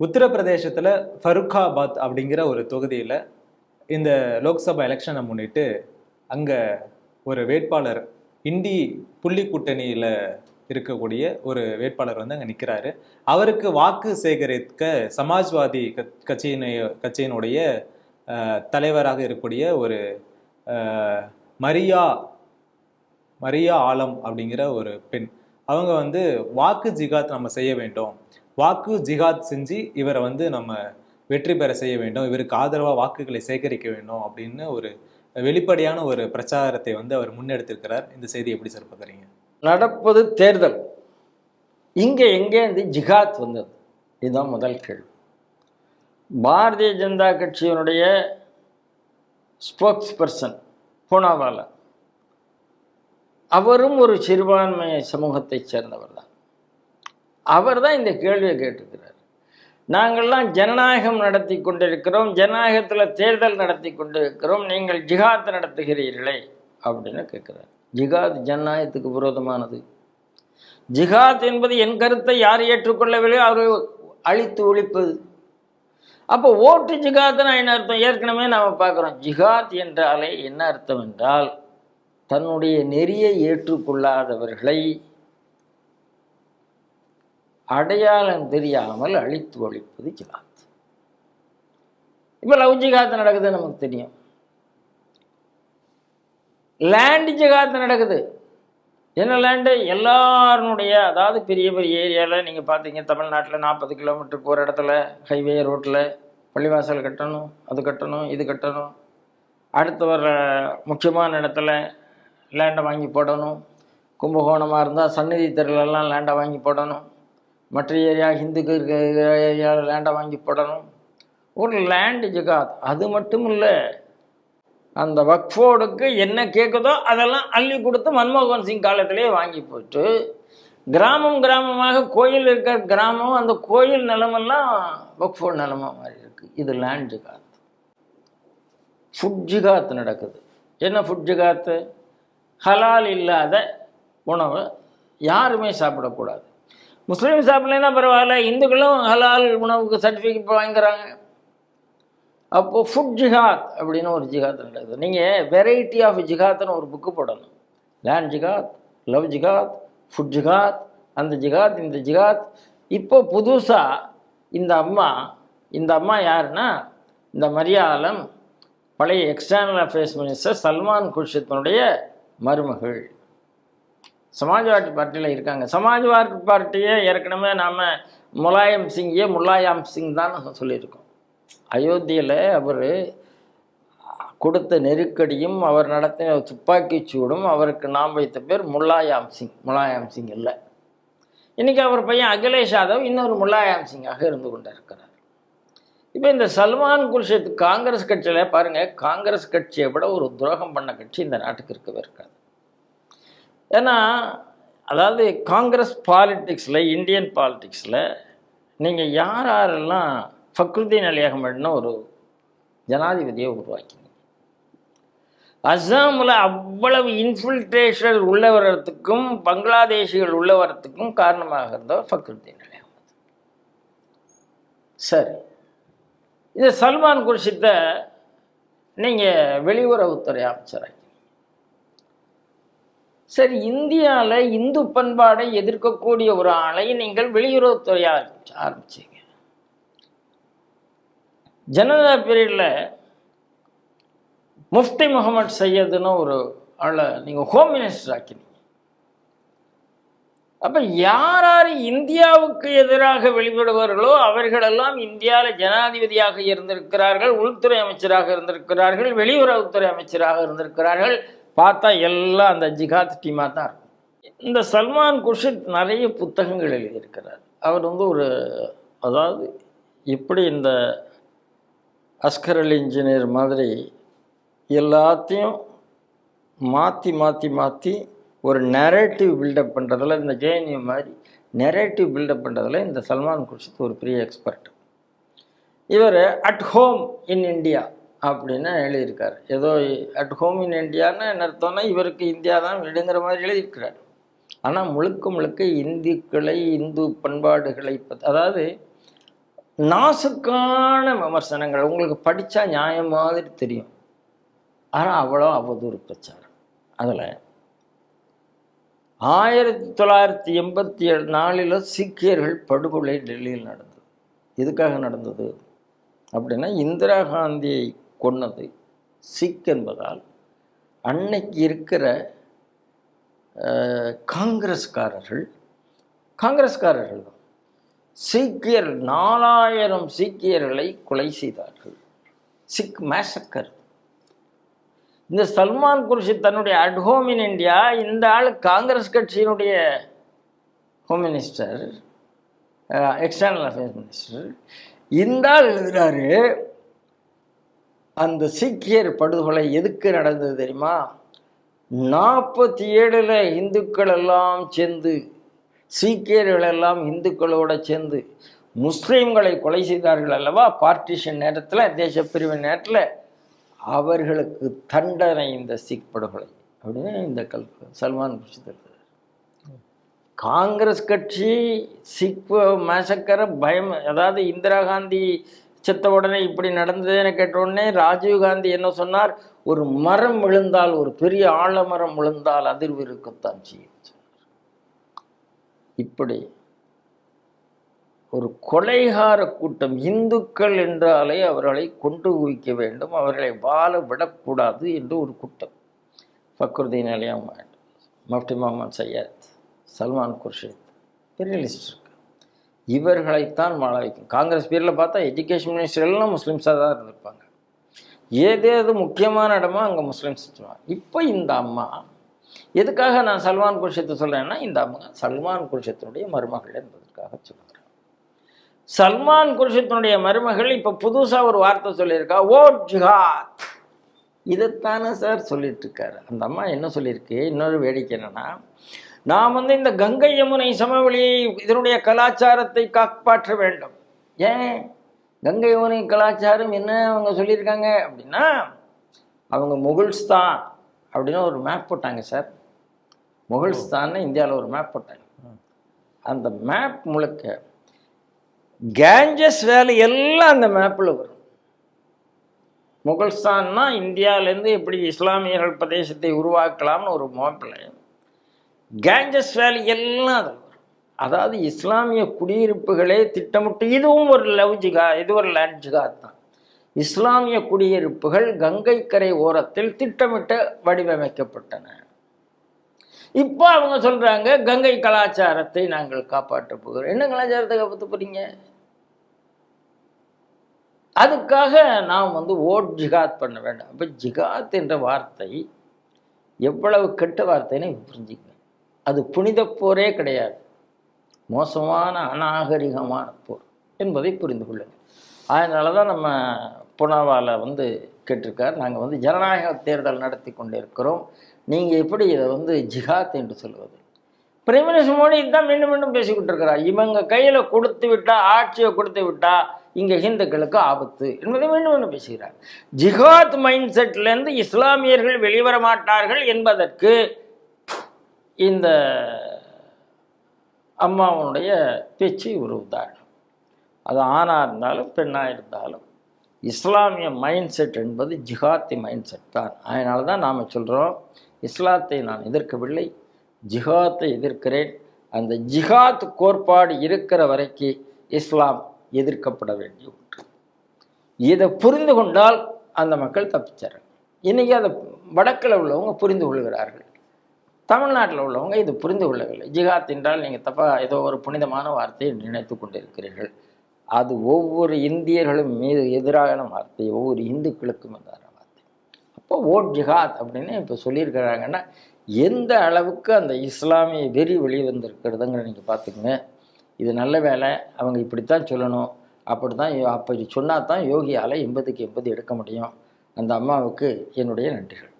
உத்தரப்பிரதேசத்தில் ஃபருக்காபாத் அப்படிங்கிற ஒரு தொகுதியில இந்த லோக்சபா எலெக்ஷனை முன்னிட்டு அங்க ஒரு வேட்பாளர் இண்டி புள்ளி கூட்டணியில் இருக்கக்கூடிய ஒரு வேட்பாளர் வந்து அங்க நிற்கிறாரு அவருக்கு வாக்கு சேகரிக்க சமாஜ்வாதி கட்- கட்சியினை கட்சியினுடைய தலைவராக இருக்கக்கூடிய ஒரு மரியா மரியா ஆலம் அப்படிங்கிற ஒரு பெண். அவங்க வந்து வாக்கு ஜிகாத் நம்ம செய்ய வேண்டும். வாக்கு ஜிகாத் செஞ்சு இவரை வந்து நம்ம வெற்றி பெற செய்ய வேண்டும். இவருக்கு ஆதரவாக வாக்குகளை சேகரிக்க வேண்டும் அப்படின்னு ஒரு வெளிப்படையான ஒரு பிரச்சாரத்தை வந்து அவர் முன்னெடுத்திருக்கிறார். இந்த செய்தி எப்படி சார் பார்க்குறீங்க? நடப்பது தேர்தல். இங்கே எங்கே இந்த ஜிகாத் வந்தது? இதுதான் முதல் கேள்வி. பாரதிய ஜனதா கட்சியினுடைய ஸ்போக்ஸ் பர்சன் பூனாவாலா. அவரும் ஒரு சிறுபான்மை சமூகத்தைச் சேர்ந்தவர் தான். அவர் தான் இந்த கேள்வியை கேட்டிருக்கிறார். நாங்கள்லாம் ஜனநாயகம் நடத்தி கொண்டிருக்கிறோம் ஜனநாயகத்தில் தேர்தல் நடத்தி கொண்டிருக்கிறோம் நீங்கள் ஜிகாத் நடத்துகிறீர்களே அப்படின்னு கேட்குறார். ஜிகாத் ஜனநாயகத்துக்கு விரோதமானது. ஜிகாத் என்பது என் கருத்தை யார் ஏற்றுக்கொள்ளவில்லையோ அவரை அழித்து ஒழிப்பது. அப்போ ஓட்டு ஜிகாத்னா என்ன அர்த்தம்? ஏற்கனவே நாம் பார்க்குறோம் ஜிகாத் என்றாலே என்ன அர்த்தம் என்றால் தன்னுடைய நெறியை ஏற்றுக்கொள்ளாதவர்களை அடையாளம் தெரியாமல் அழித்து ஒழிப்பது ஜிகாத் இப்போ லவ் ஜிகாத் நடக்குது நமக்கு தெரியும். லேண்ட் ஜிகாத் நடக்குது. என்ன லேண்டு? எல்லாருடைய அதாவது பெரிய பெரிய ஏரியாவில் நீங்கள் பார்த்தீங்க தமிழ்நாட்டில் நாற்பது கிலோமீட்டர் போகிற இடத்துல ஹைவே ரோட்டில் பள்ளிவாசல் கட்டணும் அது கட்டணும் இது கட்டணும். அடுத்து வர முக்கியமான இடத்துல லேண்டை வாங்கி போடணும். கும்பகோணமாக இருந்தால் சந்நிதி தெருலெல்லாம் லேண்டை வாங்கி போடணும். மற்ற ஏரியா ஹிந்துக்கு இருக்கிற ஏரியாவில் லேண்டை வாங்கி போடணும். ஒரு லேண்டு ஜிகாத் அது மட்டும் இல்லை அந்த வக்ஃபோர்டுக்கு என்ன கேட்குதோ அதெல்லாம் அள்ளி கொடுத்து மன்மோகன் சிங் காலத்திலே வாங்கி போட்டு கிராமம் கிராமமாக கோயில் இருக்கிற கிராமம் அந்த கோயில் நிலமெல்லாம் வக்ஃபோர்டு நிலமா மாதிரி இருக்கு. இது லேண்ட் ஜிகாத். ஃபுட் ஜிகாத் நடக்குது. என்ன ஃபுட் ஜிகாத்து? ஹலால் இல்லாத உணவை யாருமே சாப்பிடக்கூடாது. முஸ்லீம் சாப்பிடலைன்னா பரவாயில்ல? இந்துக்களும் ஹலால் உணவுக்கு சர்டிஃபிகேட் வாங்கிக்கிறாங்க. அப்போது ஃபுட் ஜிகாத் அப்படின்னு ஒரு ஜிகாத் நடக்குது. நீங்கள் வெரைட்டி ஆஃப் ஜிகாத்னு ஒரு புக்கு போடணும். லேண்ட் ஜிகாத் லவ் ஜிகாத் ஃபுட் ஜிகாத் அந்த ஜிகாத் இந்த ஜிகாத் இப்போ புதுசாக இந்த அம்மா இந்த அம்மா யாருன்னா இந்த மரியாளம் பழைய எக்ஸ்டர்னல் அஃபேர்ஸ் மினிஸ்டர் சல்மான் குர்ஷித்தினுடைய மருமகள். சமாஜ்வாடி பார்ட்டியில் இருக்காங்க. சமாஜ்வாடி பார்ட்டியே ஏற்கனவே நாம் முலாயம் சிங்கே முலாயம் சிங் தான் சொல்லியிருக்கோம். அயோத்தியில் அவர் கொடுத்த நெருக்கடியும் அவர் நடத்தின துப்பாக்கி சூடும் அவருக்கு நாம் வைத்த பேர் முலாயாம் சிங் முலாயாம் சிங் இல்லை. இன்றைக்கி அவர் பையன் அகிலேஷ் யாதவ் இன்னொரு முலாயாம் சிங்காக இருந்து கொண்டிருக்கிறார். இப்போ இந்த சல்மான் குல்ஷேத் காங்கிரஸ் கட்சியில் பாருங்கள் காங்கிரஸ் கட்சியை விட ஒரு துரோகம் பண்ண கட்சி இந்த நாட்டுக்கு இருக்கவே இருக்காது. ஏன்னா அதாவது காங்கிரஸ் பாலிட்டிக்ஸில் இந்தியன் பாலிட்டிக்ஸில் நீங்கள் யார் யாரெல்லாம் ஃபக்ருதீன் அலி அகமட்னு ஒரு ஜனாதிபதியை உருவாக்கிங்க அஸ்ஸாமில் அவ்வளவு இன்ஃபில்ட்ரேஷன் உள்ள வர்றதுக்கும் பங்களாதேஷிகள் உள்ள வர்றதுக்கும் காரணமாக இருந்தவர் ஃபக்ருதீன் அலி அகமது சரி. இது சல்மான் குர்ஷித்தை நீங்கள் வெளியுறவுத்துறை அமைச்சராக்கி சரி இந்தியாவில் இந்து பண்பாடை எதிர்க்கக்கூடிய ஒரு ஆளை நீங்கள் வெளியுறவுத்துறை ஆரம்பிச்சீங்க. ஜனதா பீரியடில் முஃப்தி முகமது சையதுன்னு ஒரு ஆளை நீங்கள் ஹோம் மினிஸ்டர் ஆக்கினீங்க. அப்போ யார் யார் இந்தியாவுக்கு எதிராக வெளிப்படுவார்களோ அவர்களெல்லாம் இந்தியாவில் ஜனாதிபதியாக இருந்திருக்கிறார்கள் உள்துறை அமைச்சராக இருந்திருக்கிறார்கள் வெளியுறவுத்துறை அமைச்சராக இருந்திருக்கிறார்கள். பார்த்தா எல்லாம் அந்த ஜிகாத் டீமாக தான் இருக்கும். இந்த சல்மான் குர்ஷித் நிறைய புத்தகங்கள் எழுதியிருக்கிறார். அவர் வந்து ஒரு அதாவது எப்படி இந்த அஸ்கர் அலி இன்ஜினியர் மாதிரி எல்லாத்தையும் மாற்றி மாற்றி மாற்றி ஒரு நெரேட்டிவ் பில்டப் பண்ணுறதுல இந்த ஜேஎன்யூ மாதிரி நெரேட்டிவ் பில்டப் பண்ணுறதுல இந்த சல்மான் குர்ஷித் ஒரு பெரிய எக்ஸ்பர்ட் இவர் அட் ஹோம் இன் இந்தியா அப்படின்னு எழுதியிருக்கார். ஏதோ அட் ஹோம் இன் இந்தியான்னு என்ன அர்த்தம்னா இவருக்கு இந்தியா தான் வீடுங்கிற மாதிரி எழுதியிருக்கிறார். ஆனால் முழுக்க முழுக்க இந்துக்களை இந்து பண்பாடுகளை அதாவது நாசுக்கான விமர்சனங்கள் உங்களுக்கு படித்தா நியாயம் மாதிரி தெரியும். ஆனால் அவ்வளோ அவதூறு பிரச்சாரம். அதில் ஆயிரத்தி தொள்ளாயிரத்தி எண்பத்தி ஏழு நாலில் சீக்கியர்கள் படுகொலை டெல்லியில் நடந்தது. எதுக்காக நடந்தது? அப்படின்னா இந்திரா காந்தியை கொன்னது. சிக் என்பதால் அன்னைக்கு இருக்கிற காங்கிரஸ்காரர்கள் காங்கிரஸ்காரர்கள் தான். சீக்கியர் நாலாயிரம் சீக்கியர்களை கொலை செய்தார்கள். சிக் மேசக்கர். இந்த சல்மான் குர்ஷித் தன்னுடைய அட் ஹோம் இன் இந்தியா இந்த ஆள் காங்கிரஸ் கட்சியினுடைய home minister external affairs minister. இந்த ஆள் எழுதுறாரு அந்த சீக்கியர் படுகொலை எதுக்கு நடந்தது தெரியுமா? நாற்பத்தி ஏழில் இந்துக்கள் எல்லாம் சேர்ந்து சீக்கியர்கள் எல்லாம் இந்துக்களோட சேர்ந்து முஸ்லீம்களை கொலை செய்தார்கள் அல்லவா? பார்ட்டிஷன் நேரத்தில் தேசப்பிரிவு நேரத்தில் அவர்களுக்கு தண்டனை இந்த சிக் படுகொலை அப்படின்னு இந்த கல் சல்மான் குர்ஷித் காங்கிரஸ் கட்சி சிக் மேசக்கரை பயம் அதாவது இந்திரா காந்தி செத்த உடனே இப்படி நடந்ததுன்னு கேட்ட உடனே ராஜீவ் காந்தி என்ன சொன்னார்? ஒரு மரம் விழுந்தால் ஒரு பெரிய ஆலமரம் விழுந்தால் அதிர்வு இருக்கத்தான் செய்யும் இப்படி ஒரு கொலைகார கூட்டம் இந்துக்கள் என்றாலே அவர்களை கொண்டு குவிக்க வேண்டும் அவர்களை வாழ விடக்கூடாது என்று ஒரு கூட்டம். ஃபக்ருதீன் அலி மஃப்டி முகமது சையத் சல்மான் குர்ஷித் பெரிய லிஸ்ட் இவர்களைத்தான் வாழ வைக்கும். காங்கிரஸ் பேரில் பார்த்தா எஜுகேஷன் மினிஸ்டர் எல்லாம் முஸ்லீம்ஸாக தான் இருந்திருப்பாங்க. ஏதேது முக்கியமான இடமா அங்கே முஸ்லீம்ஸ் வச்சுருவாங்க இப்போ இந்த அம்மா எதுக்காக நான் சல்மான் குர்ஷித்தை சொல்கிறேன்னா இந்த அம்மா சல்மான் குர்ஷத்தினுடைய மருமகள் என்பதற்காக சொல்கிறேன் சல்மான் குர்ஷத்தினுடைய மருமகள் இப்போ புதுசாக ஒரு வார்த்தை சொல்லியிருக்கா ஓ ஜிஹாத். இதைத்தானே சார் சொல்லிட்டு இருக்காரு. அந்த அம்மா என்ன சொல்லியிருக்கு? இன்னொரு வேடிக்கை என்னன்னா நாம் வந்து இந்த கங்கை யமுனை சமவெளி இதனுடைய கலாச்சாரத்தை காப்பாற்ற வேண்டும். ஏன்? கங்கை யமுனை கலாச்சாரம் என்ன அவங்க சொல்லியிருக்காங்க அப்படின்னா அவங்க முகுல்ஸ்தான் அப்படின்னு ஒரு மேப் போட்டாங்க சார். முகுல்ஸ்தான்னு இந்தியாவில் ஒரு மேப் போட்டாங்க. அந்த மேப் முழுக்க கேஞ்சஸ் வேலை எல்லாம் அந்த மேப்பில் வரும். முகல்ஸ்தான்னா இந்தியாவிலேருந்து எப்படி இஸ்லாமியர்கள் பிரதேசத்தை உருவாக்கலாம்னு ஒரு மேப்பில் கேஞ்சஸ் வேலி எல்லாம் அதில் அதாவது இஸ்லாமிய குடியிருப்புகளே திட்டமிட்டு இதுவும் ஒரு லவ் ஜிகா இது ஒரு லேண்ட் ஜிகாத் தான். இஸ்லாமிய குடியிருப்புகள் கங்கை கரை ஓரத்தில் திட்டமிட்டு வடிவமைக்கப்பட்டன. இப்போ அவங்க சொல்றாங்க கங்கை கலாச்சாரத்தை நாங்கள் காப்பாற்ற போகிறோம். என்ன கலாச்சாரத்தை காப்பாற்ற போறீங்க? அதுக்காக நாம் வந்து ஓட் ஜிகாத் பண்ண வேண்டாம். அப்போ ஜிகாத் என்ற வார்த்தை எவ்வளவு கெட்ட வார்த்தைன்னு புரிஞ்சுக்கங்க அது புனித போரே கிடையாது. மோசமான அநாகரிகமான போர் என்பதை புரிந்து கொள்ளுங்கள். அதனால தான் நம்ம புனாவால் வந்து கேட்டிருக்கார். நாங்கள் வந்து ஜனநாயக தேர்தல் நடத்தி கொண்டிருக்கிறோம். நீங்கள் எப்படி இதை வந்து ஜிஹாத் என்று சொல்வது பிரைம் மினிஸ்டர் மோடி தான் மீண்டும் மீண்டும் பேசிக்கிட்டு இருக்கிறார் இவங்க கையில் கொடுத்து விட்டா ஆட்சியை கொடுத்து விட்டா இங்கே ஹிந்துக்களுக்கு ஆபத்து என்பதை மீண்டும் மீண்டும் பேசுகிறார். ஜிஹாத் மைண்ட் செட்லேருந்து இஸ்லாமியர்கள் வெளிவர மாட்டார்கள் என்பதற்கு இந்த அம்மாவனுடைய பேச்சு ஒரு அது ஆணாக இருந்தாலும் பெண்ணாக இருந்தாலும். இஸ்லாமிய மைண்ட் செட் என்பது ஜிஹாத்தி மைண்ட் செட் தான். அதனால தான் நாம் சொல்கிறோம் இஸ்லாத்தை நான் எதிர்க்கவில்லை ஜிஹாத்தை எதிர்க்கிறேன். அந்த ஜிஹாத் கோட்பாடு இருக்கிற வரைக்கும் இஸ்லாம் எதிர்க்கப்பட வேண்டிய ஒன்று. இதை புரிந்து கொண்டால் அந்த மக்கள் தப்பிச்சார்கள். இன்றைக்கி அதை வடக்கில் உள்ளவங்க புரிந்து கொள்கிறார்கள். தமிழ்நாட்டில் உள்ளவங்க இது புரிந்து கொள்ளவில்லை. ஜிஹாத் என்றால் நீங்கள் தப்பாக ஏதோ ஒரு புனிதமான வார்த்தையை நினைத்து கொண்டிருக்கிறீர்கள். அது ஒவ்வொரு இந்தியர்களும் மீது எதிரான வார்த்தை ஒவ்வொரு இந்துக்களுக்கும் எதிரான வார்த்தை. அப்போ ஓட் ஜிஹாத் அப்படின்னு இப்போ சொல்லியிருக்கிறாங்கன்னா எந்த அளவுக்கு அந்த இஸ்லாமிய வெறி வெளிவந்திருக்கிறதுங்கிற நீங்கள் பார்த்துக்குங்க. இது நல்ல வேலை அவங்க இப்படித்தான் சொல்லணும். அப்படி தான் அப்படி சொன்னால் தான் யோகியால் எண்பதுக்கு எண்பது எடுக்க முடியும். அந்த அம்மாவுக்கு என்னுடைய நன்றிகள்.